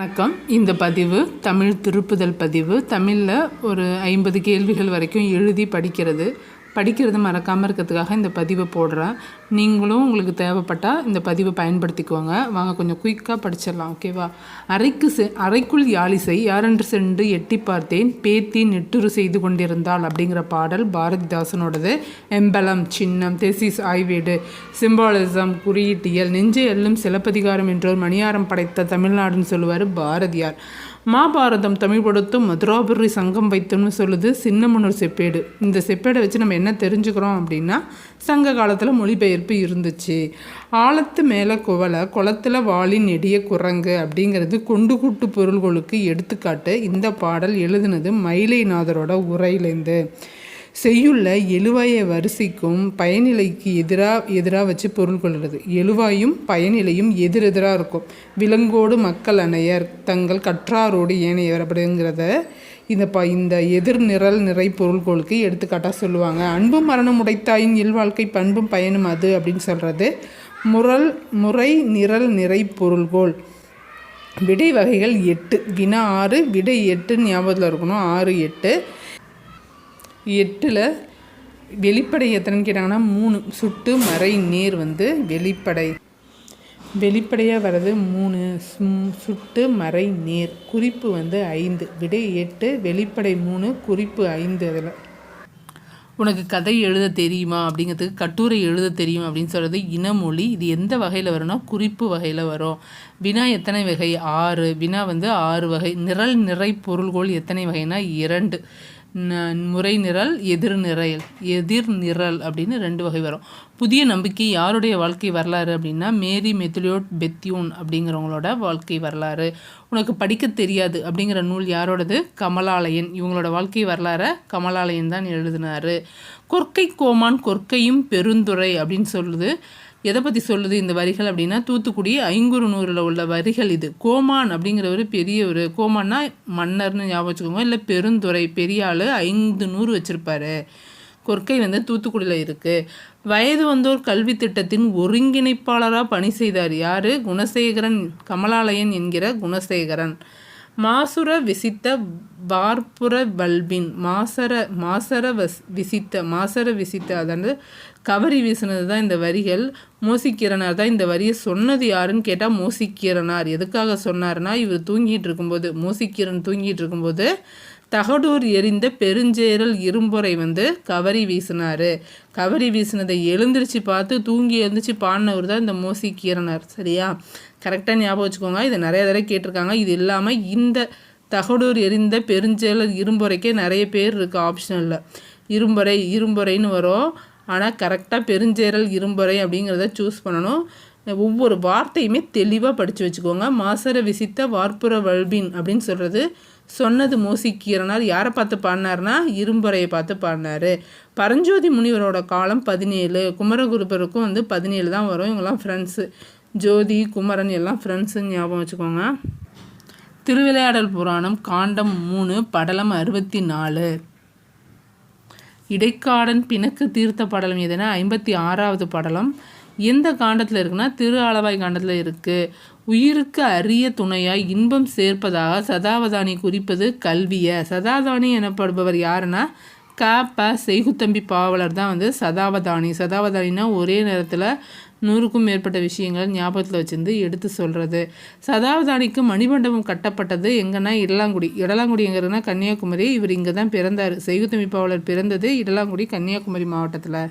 வணக்கம். இந்த பதிவு தமிழ் திருப்புதல் பதிவு. தமிழில் ஒரு ஐம்பது கேள்விகள் வரைக்கும் எழுதி படிக்கிறது. படிக்கிறது மறக்காமல் இருக்கிறதுக்காக இந்த பதிவை போடுறேன். நீங்களும் உங்களுக்கு தேவைப்பட்டால் இந்த பதிவை பயன்படுத்திக்குவாங்க வாங்க கொஞ்சம் குயிக்காக படிச்சிடலாம் ஓகேவா அறைக்கு செ அறைக்குள் யாழிசை யாரென்று சென்று எட்டி பார்த்தேன் பேத்தி நெட்டுரு செய்து கொண்டிருந்தாள் அப்படிங்கிற பாடல் பாரதிதாசனோடது. எம்பலம் சின்னம் தெசிஸ் ஆய்வேடு சிம்பாலிசம் குறியீட்டியல் நெஞ்சை எல்லும் சிலப்பதிகாரம் என்றோர் மணியாரம் படைத்த தமிழ்நாடுன்னு சொல்லுவார் பாரதியார். மாபாரதம் தமிழ் படுத்தும் மதுராபுரி சங்கம் வைத்தோம்னு சொல்லுது சின்னமனூர் செப்பேடு. இந்த செப்பேடை வச்சு நம்ம என்ன தெரிஞ்சுக்கிறோம் அப்படின்னா சங்க காலத்தில் மொழிபெயர்ப்பு இருந்துச்சு. ஆழத்து மேலே குவலை குளத்தில் வாளி நெடிய குரங்கு அப்படிங்கிறது கொண்டு கூட்டு பொருள்களுக்கு எடுத்துக்காட்டு இந்த பாடல் எழுதுனது மயிலைநாதரோட உரையிலேருந்து செய்யுள்ள எழுவாய வரிசைக்கும் பயனிலைக்கு எதிராக எதிராக வச்சு பொருள் கொள்கிறது எழுவாயும் பயனிலையும் எதிரெதிராக இருக்கும். விலங்கோடு மக்கள் அணையர் தங்கள் கற்றாரோடு ஏனையவர் அப்படிங்கிறத இந்த ப இந்த எதிர் நிரல் நிறை பொருள்களுக்கு எடுத்துக்காட்டாக சொல்லுவாங்க. அன்பும் மரணம் உடைத்தாயின் இல்வாழ்க்கை பண்பும் பயனும் அது அப்படின்னு சொல்கிறது முரல் முறை நிரல் நிறை பொருள்கோள். விடை வகைகள் எட்டு. வினா ஆறு விடை எட்டு ஞாபகத்தில் இருக்கணும். ஆறு எட்டு. எட்டில் வெளிப்படை எத்தனைன்னு கேட்டாங்கன்னா மூணு. சுட்டு மறை நேர் வந்து வெளிப்படை. வெளிப்படையாக வர்றது மூணு. சும்- சுட்டு மறை நேர். குறிப்பு வந்து ஐந்து. விடை எட்டு வெளிப்படை மூணு குறிப்பு ஐந்து அதில். உனக்கு கதை எழுத தெரியுமா? அப்படிங்கிறதுக்கு கட்டுரை எழுத தெரியும் அப்படின்னு சொல்கிறது இனமொழி. இது எந்த வகையில் வரும்னா குறிப்பு வகையில் வரும். வினா எத்தனை வகை? ஆறு. வினா வந்து ஆறு வகை. நிரல் நிறை பொருள்கோள் எத்தனை வகைனா இரண்டு. முறை நிரல் எதிர் நிரல் எதிர் நிரல் அப்படின்னு ரெண்டு வகை வரும். புதிய நம்பிக்கை யாருடைய வாழ்க்கை வரலாறு அப்படின்னா மேரி மெத்திலியோட் பெத்தியூன் அப்படிங்கிறவங்களோட வாழ்க்கை வரலாறு. உனக்கு படிக்க தெரியாது அப்படிங்கிற நூல் யாரோடது? கமலாலயன். இவங்களோட வாழ்க்கை வரலாறை கமலாலயன் தான் எழுதினாரு. கொற்கை கோமான் கொற்கையும் பெருந்துறை அப்படின்னு சொல்லுது. எதை பற்றி சொல்லுது இந்த வரிகள் அப்படின்னா தூத்துக்குடி ஐங்குறு நூறில் உள்ள வரிகள் இது. கோமான் அப்படிங்கிற ஒரு பெரிய ஒரு கோமான்னா மன்னர்னு ஞாபகம் வச்சுக்கோங்க. இல்லை பெருந்துறை பெரிய ஆள் ஐந்து நூறு வச்சுருப்பாரு. கொற்கை வந்து தூத்துக்குடியில் இருக்குது வயது வந்தோர் கல்வி திட்டத்தின் ஒருங்கிணைப்பாளராக பணி செய்தார் யார்? குணசேகரன் கமலாலயன் என்கிற குணசேகரன். மாசுர விசித்த வார்ப்புற வல்பின் மாசர மாசர வஸ் விசித்த மாசர விசித்த அதாவது கவரி வீசினது தான் இந்த வரிகள் மோசிக்கிறனார் தான் இந்த வரியை சொன்னது யாருன்னு கேட்டால் மோசிக்கிறனார். எதுக்காக சொன்னார்னா இவர் தூங்கிட்டு இருக்கும்போது மோசிக்கிறன் தூங்கிட்டு இருக்கும்போது தகடூர் எரிந்த பெருஞ்சேரல் இரும்புரை வந்து கவரி வீசினார். கவரி வீசினதை எழுந்திருச்சு பார்த்து தூங்கி எழுந்திரிச்சு பாடினவர் தான் இந்த மோசி கீரனார். சரியா? கரெக்டாக ஞாபகம் வச்சுக்கோங்க. இதை நிறைய தடவை கேட்டிருக்காங்க. இது இல்லாமல் இந்த தகடூர் எரிந்த பெருஞ்சேரல் இரும்புரைக்கே நிறைய பேர் இருக்குது ஆப்ஷனில் இரும்புரை இரும்புரைன்னு வரும். ஆனால் கரெக்டாக பெருஞ்சேரல் இரும்புரை அப்படிங்கிறத சூஸ் பண்ணணும். ஒவ்வொரு வார்த்தையுமே தெளிவாக படித்து வச்சுக்கோங்க. மாசர விசித்த வார்ப்புற வல்பின் அப்படின்னு சொல்கிறது சொன்னது மோசிக்கீரனார் யாரை பார்த்து பாடினார்னா? இரும்புறையை பார்த்து பாடினாரு. பரஞ்சோதி முனிவரோட காலம் பதினேழு. குமரகுருபருக்கும் வந்து பதினேழு தான் வரும். இவங்கெல்லாம் ஃப்ரெண்ட்ஸு ஜோதி குமரன் எல்லாம் ஃப்ரெண்ட்ஸுன்னு ஞாபகம் வச்சுக்கோங்க. திருவிளையாடல் புராணம் காண்டம் மூணு படலம் அறுபத்தி நாலு இடைக்காடன் பிணக்கு தீர்த்த படலம் எதுனா? ஐம்பத்தி ஆறாவது படலம். எந்த காண்டத்தில் இருக்குன்னா திரு ஆளவாய் காண்டத்தில் இருக்குது உயிருக்கு அரிய துணையாய் இன்பம் சேர்ப்பதாக சதாவதானி குறிப்பது கல்வியை. சதாவதானி எனப்படுபவர் யாருன்னா க ப செய்குத்தம்பி பாவலர் தான் வந்து சதாவதானி. சதாவதானினா ஒரே நேரத்தில் நூறுக்கும் மேற்பட்ட விஷயங்கள் ஞாபகத்தில் வச்சுருந்து எடுத்து சொல்கிறது சதாவதானிக்கு மணிமண்டபம் கட்டப்பட்டது எங்கன்னா இடலாங்குடி. இடலாங்குடி எங்கிறதுனா கன்னியாகுமரி. இவர் இங்கே தான் பிறந்தார். செய்குத்தம்பி பாவலர் பிறந்தது இடலாங்குடி கன்னியாகுமரி மாவட்டத்தில்.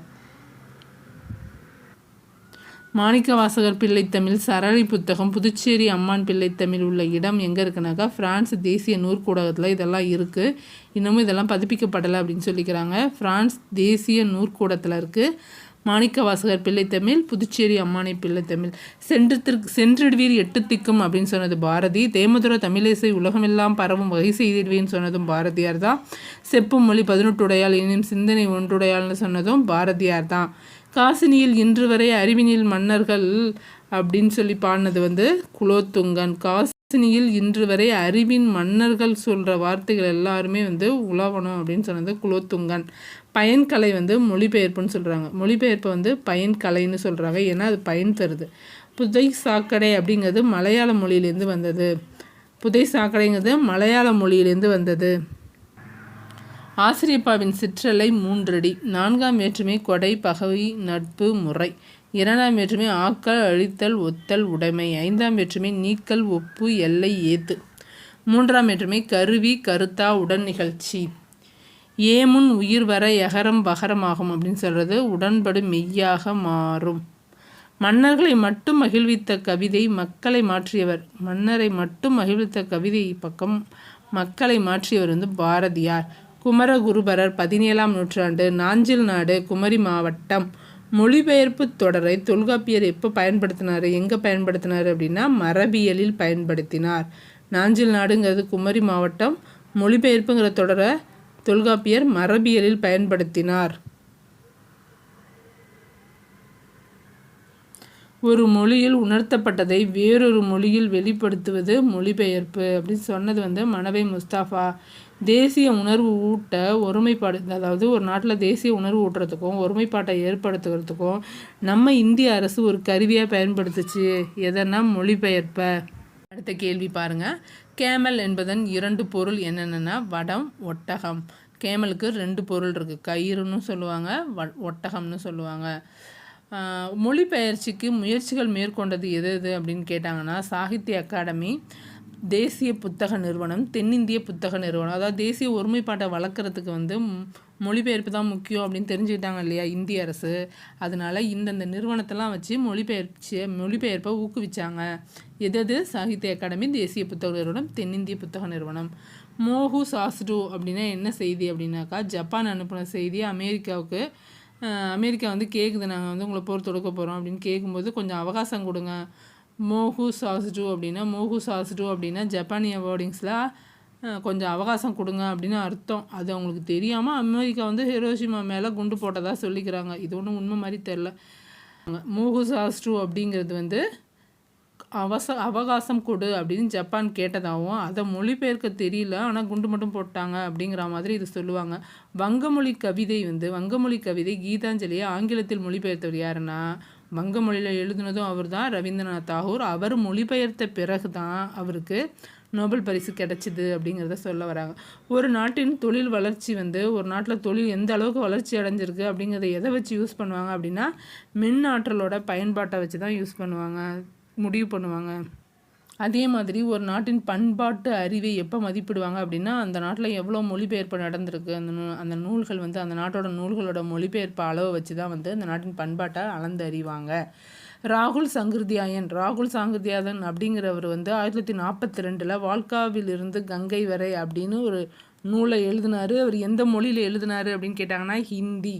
மாணிக்க வாசகர் பிள்ளைத்தமிழ் சரளி புத்தகம் புதுச்சேரி அம்மான் பிள்ளைத்தமிழ் உள்ள இடம் எங்கே இருக்குனாக்கா பிரான்ஸ் தேசிய நூற்கூடகத்தில் இதெல்லாம் இருக்குது இன்னமும் இதெல்லாம் பதிப்பிக்கப்படலை அப்படின்னு சொல்லிக்கிறாங்க. பிரான்ஸ் தேசிய நூற்கூடத்தில் இருக்குது மாணிக்க வாசகர் பிள்ளைத்தமிழ் புதுச்சேரி அம்மானை பிள்ளைத்தமிழ் சென்றுத்திற்கு சென்றிடுவீர் எட்டு திக்கும் அப்படின்னு சொன்னது பாரதி. தேமதுர தமிழிசை உலகமெல்லாம் பரவும் வகை செய்திடுவீன்னு சொன்னதும் பாரதியார் தான் செப்பு மொழி பதினெட்டுடையால் இனியும் சிந்தனை ஒன்றுடையால்னு சொன்னதும் பாரதியார் தான் காசினியில் இன்று வரை அறிவினில் மன்னர்கள் அப்படின்னு சொல்லி பாடினது வந்து குலோத்துங்கன். காசினியில் இன்று வரை அறிவின் மன்னர்கள் சொல்கிற வார்த்தைகள் எல்லாருமே வந்து உலவணும் அப்படின்னு சொன்னது குலோத்துங்கன். பயன்கலை வந்து மொழிபெயர்ப்புன்னு சொல்கிறாங்க மொழிபெயர்ப்பை வந்து பயன்கலைன்னு சொல்கிறாங்க ஏன்னா அது பயன் தருது. புதை சாக்கடை அப்படிங்கிறது மலையாள மொழியிலேருந்து வந்தது. புதை சாக்கடைங்கிறது மலையாள மொழியிலேருந்து வந்தது. ஆசிரியப்பாவின் சிற்றலை மூன்றடி. நான்காம் வேற்றுமை கொடை பகவை நட்பு முறை. இரண்டாம் வேற்றுமை ஆக்கல் அழித்தல் ஒத்தல் உடைமை. ஐந்தாம் வேற்றுமை நீக்கல் ஒப்பு எல்லை ஏத்து. மூன்றாம் வேற்றுமை கருவி கருத்தா உடன் நிகழ்ச்சி. ஏமுன் உயிர் வர எகரம் பகரமாகும் அப்படின்னு சொல்கிறது உடன்படு மெய்யாக மாறும். மன்னர்களை மட்டும் மகிழ்வித்த கவிதை மக்களை மாற்றியவர். மன்னரை மட்டும் மகிழ்வித்த கவிதை பக்கம் மக்களை மாற்றியவர் வந்து பாரதியார். குமரகுருபரர் பதினேழாம் நூற்றாண்டு நாஞ்சில் நாடு குமரி மாவட்டம். மொழிபெயர்ப்பு தொடரை தொல்காப்பியர் எப்போ பயன்படுத்தினார் எங்கே பயன்படுத்தினார் அப்படின்னா மரபியலில் பயன்படுத்தினார். நாஞ்சில் நாடுங்கிறது குமரி மாவட்டம். மொழிபெயர்ப்புங்கிற தொடரை தொல்காப்பியர் மரபியலில் பயன்படுத்தினார். ஒரு மொழியில் உணர்த்தப்பட்டதை வேறொரு மொழியில் வெளிப்படுத்துவது மொழிபெயர்ப்பு அப்படின்னு சொன்னது வந்து மனவை முஸ்தாஃபா. தேசிய உணர்வு ஊட்ட ஒருமைப்பாடு அதாவது ஒரு நாட்டில் தேசிய உணர்வு ஊட்டுறதுக்கும் ஒருமைப்பாட்டை ஏற்படுத்துகிறதுக்கும் நம்ம இந்திய அரசு ஒரு கருவியாக பயன்படுத்துச்சு. எதனா மொழிபெயர்ப்பை? அடுத்த கேள்வி பாருங்கள் கேமல் என்பதன் இரண்டு பொருள் என்னென்னா வடம் ஒட்டகம். கேமலுக்கு ரெண்டு பொருள் இருக்குது கயிறுன்னு சொல்லுவாங்க வ ஒட்டகம்னு சொல்லுவாங்க. மொழிபெயர்ச்சிக்கு முயற்சிகள் மேற்கொண்டது எது எது அப்படின்னு கேட்டாங்கன்னா சாகித்ய அகாடமி தேசிய புத்தக நிறுவனம் தென்னிந்திய புத்தக நிறுவனம். அதாவது தேசிய ஒருமைப்பாட்டை வளர்க்குறதுக்கு வந்து மொழிபெயர்ப்பு தான் முக்கியம் அப்படின்னு தெரிஞ்சுக்கிட்டாங்க இல்லையா இந்திய அரசு. அதனால இந்தந்த நிறுவனத்தெல்லாம் வச்சு மொழிபெயர்ச்சி மொழிபெயர்ப்பை ஊக்குவிச்சாங்க. எதது? சாகித்ய அகாடமி தேசிய புத்தக நிறுவனம் தென்னிந்திய புத்தக நிறுவனம். மோஹு சாஸ்டு அப்படின்னா என்ன செய்தி அப்படின்னாக்கா ஜப்பான் அனுப்பின செய்தி அமெரிக்காவுக்கு அமெரிக்கா வந்து கேட்குது நாங்கள் வந்து உங்களை போர் தொடுக்க போகிறோம் அப்படின்னு கேட்கும்போது கொஞ்சம் அவகாசம் கொடுங்க. மோகு சாஸ்டு அப்படின்னா மோகு சாஸ்டு அப்படின்னா ஜப்பானிய வேர்டிங்ஸில் கொஞ்சம் அவகாசம் கொடுங்க அப்படின்னு அர்த்தம். அது அவங்களுக்கு தெரியாமல் அமெரிக்கா வந்து ஹிரோஷிமா மேலே குண்டு போட்டதாக சொல்லிக்கிறாங்க. இது ஒன்றும் உண்மை மாதிரி தெரில மூகு சாஸ்டு அப்படிங்கிறது வந்து அவச அவகாசம் கொடு அப்படின்னு ஜப்பான் கேட்டதாகவும் அதை மொழிபெயர்க்க தெரியல ஆனால் குண்டு மட்டும் போட்டாங்க அப்படிங்கிற மாதிரி இது சொல்லுவாங்க. வங்கமொழி கவிதை வந்து வங்கமொழி கவிதை கீதாஞ்சலியை ஆங்கிலத்தில் மொழிபெயர்த்தவர் யாருன்னா வங்க மொழியில் எழுதினதும் அவர் தான் ரவீந்திரநாத் தாகூர். அவர் மொழிபெயர்த்த பிறகு தான் அவருக்கு நோபல் பரிசு கிடைச்சிது அப்படிங்கிறத சொல்ல வராங்க. ஒரு நாட்டின் தொழில் வளர்ச்சி வந்து ஒரு நாட்டில் தொழில் எந்த அளவுக்கு வளர்ச்சி அடைஞ்சிருக்கு அப்படிங்கிறத எதை வச்சு யூஸ் பண்ணுவாங்க அப்படின்னா மின் ஆற்றலோட பயன்பாட்டை வச்சு தான் யூஸ் பண்ணுவாங்க முடிவு பண்ணுவாங்க. அதே மாதிரி ஒரு நாட்டின் பண்பாட்டு அறிவை எப்போ மதிப்பிடுவாங்க அப்படின்னா அந்த நாட்டில் எவ்வளோ மொழிபெயர்ப்பு நடந்திருக்கு அந்த நூ அந்த நூல்கள் வந்து அந்த நாட்டோட நூல்களோட மொழிபெயர்ப்பு அளவை வச்சு தான் வந்து அந்த நாட்டின் பண்பாட்டை அளந்து அறிவாங்க. ராகுல் சங்கிருதியாயன் ராகுல் சாங்கிருதியாதன் அப்படிங்கிறவர் வந்து ஆயிரத்தி தொள்ளாயிரத்தி நாற்பத்தி ரெண்டில் வால்காவிலிருந்து கங்கை வரை அப்படின்னு ஒரு நூலை எழுதினார். அவர் எந்த மொழியில் எழுதினார் அப்படின்னு கேட்டாங்கன்னா ஹிந்தி.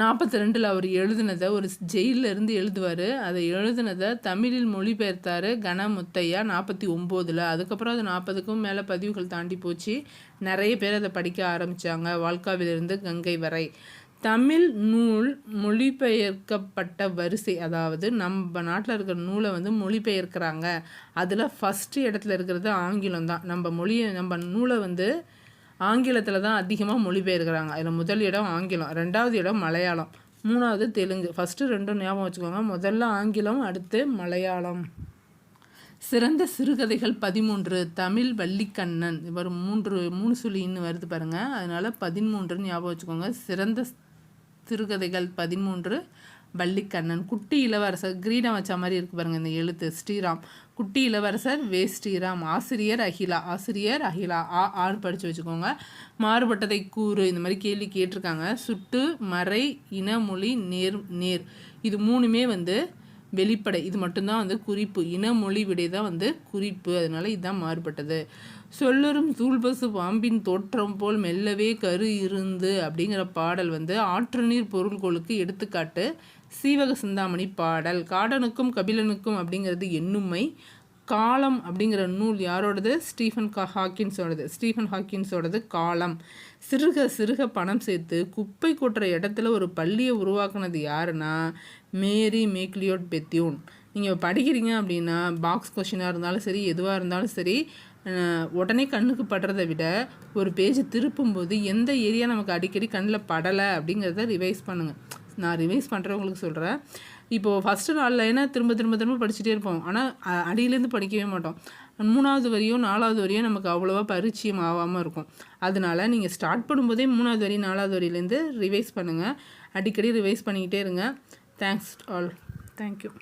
நாற்பத்தி ரெண்டில் அவர் எழுதினதை ஒரு ஜெயிலில் இருந்து எழுதுவார். அதை எழுதினதை தமிழில் மொழிபெயர்த்தார் கனமுத்தையா நாற்பத்தி ஒம்போதில் அதுக்கப்புறம் அது நாற்பதுக்கும் மேலே பதிவுகள் தாண்டி போச்சு. நிறைய பேர் அதை படிக்க ஆரம்பித்தாங்க வாழ்க்காவிலிருந்து கங்கை வரை. தமிழ் நூல் மொழிபெயர்க்கப்பட்ட வரிசை அதாவது நம்ம நாட்டில் இருக்கிற நூலை வந்து மொழிபெயர்க்கிறாங்க. அதில் ஃபஸ்ட்டு இடத்துல இருக்கிறது ஆங்கிலம் தான். நம்ம மொழியை நம்ம நூலை வந்து ஆங்கிலத்தில் தான் அதிகமாக மொழிபெயர்க்கிறாங்க. அதில் முதல் இடம் ஆங்கிலம் ரெண்டாவது இடம் மலையாளம் மூணாவது தெலுங்கு. ஃபஸ்ட்டு ரெண்டும் ஞாபகம் வச்சுக்கோங்க. முதல்ல ஆங்கிலம் அடுத்து மலையாளம். சிறந்த சிறுகதைகள் பதிமூன்று தமிழ் வள்ளிக்கண்ணன். இவர் மூன்று மூணு சுழின்னு வருது பாருங்கள் அதனால் பதிமூன்றுன்னு ஞாபகம் வச்சுக்கோங்க. சிறந்த சிறுகதைகள் பதிமூன்று வள்ளிக்கண்ணன். குட்டி இளவரசர் கிரீடம் வச்ச மாதிரி இருக்கு பாருங்க இந்த எழுத்து. ஸ்ரீராம். குட்டி இளவரசர் வே. ஸ்ரீராம். ஆசிரியர் அகிலா. ஆசிரியர் அகிலா. ஆ ஆறு படித்து வச்சுக்கோங்க. மாறுபட்டதை கூறு இந்த மாதிரி கேள்வி கேட்டிருக்காங்க. சுட்டு மறை இனமொழி நேர் நேர். இது மூணுமே வந்து வெளிப்படை. இது மட்டும்தான் வந்து குறிப்பு. இனமொழி விடை தான் வந்து குறிப்பு. அதனால இதுதான் மாறுபட்டது. சொல்லரும் சூழ்பசு பாம்பின் தோற்றம் போல் மெல்லவே கரு இருந்து அப்படிங்கிற பாடல் வந்து ஆற்று நீர் பொருள்களுக்கு எடுத்துக்காட்டு. சீவக சிந்தாமணி பாடல் காடனுக்கும் கபிலனுக்கும் அப்படிங்கிறது எண்ணுமை காலம் அப்படிங்கிற நூல் யாரோடது? ஸ்டீஃபன் கா ஹாக்கின்ஸோடது. ஸ்டீஃபன் ஹாக்கின்ஸோடது காலம். சிறுக சிறுக பணம் சேர்த்து குப்பை கொட்டுற இடத்துல ஒரு பள்ளியை உருவாக்குனது யாருன்னா? மேரி மேக்லியோட் பெத்தியூன் நீங்கள் படிக்கிறீங்க அப்படின்னா பாக்ஸ் கொஷினாக இருந்தாலும் சரி எதுவாக இருந்தாலும் சரி உடனே கண்ணுக்கு படுறதை விட ஒரு பேஜ் திருப்பும்போது எந்த ஏரியா நமக்கு அடிக்கடி கண்ணில் படலை அப்படிங்கிறத ரிவைஸ் பண்ணுங்கள் நான் ரிவைஸ் பண்ணுறவங்களுக்கு சொல்கிறேன் இப்போது ஃபஸ்ட்டு நாளில் லைனாக திரும்ப திரும்ப திரும்ப படிச்சுட்டே இருப்போம். ஆனால் அடியிலேருந்து படிக்கவே மாட்டோம். மூணாவது வரையும் நாலாவது வரையும் நமக்கு அவ்வளோவா பரிச்சயம் ஆகாமல் இருக்கும். அதனால நீங்கள் ஸ்டார்ட் பண்ணும்போதே மூணாவது வரி நாலாவது வரியிலேருந்து ரிவைஸ் பண்ணுங்கள் அடிக்கடி ரிவைஸ் பண்ணிக்கிட்டே இருங்க. Thanks all thank you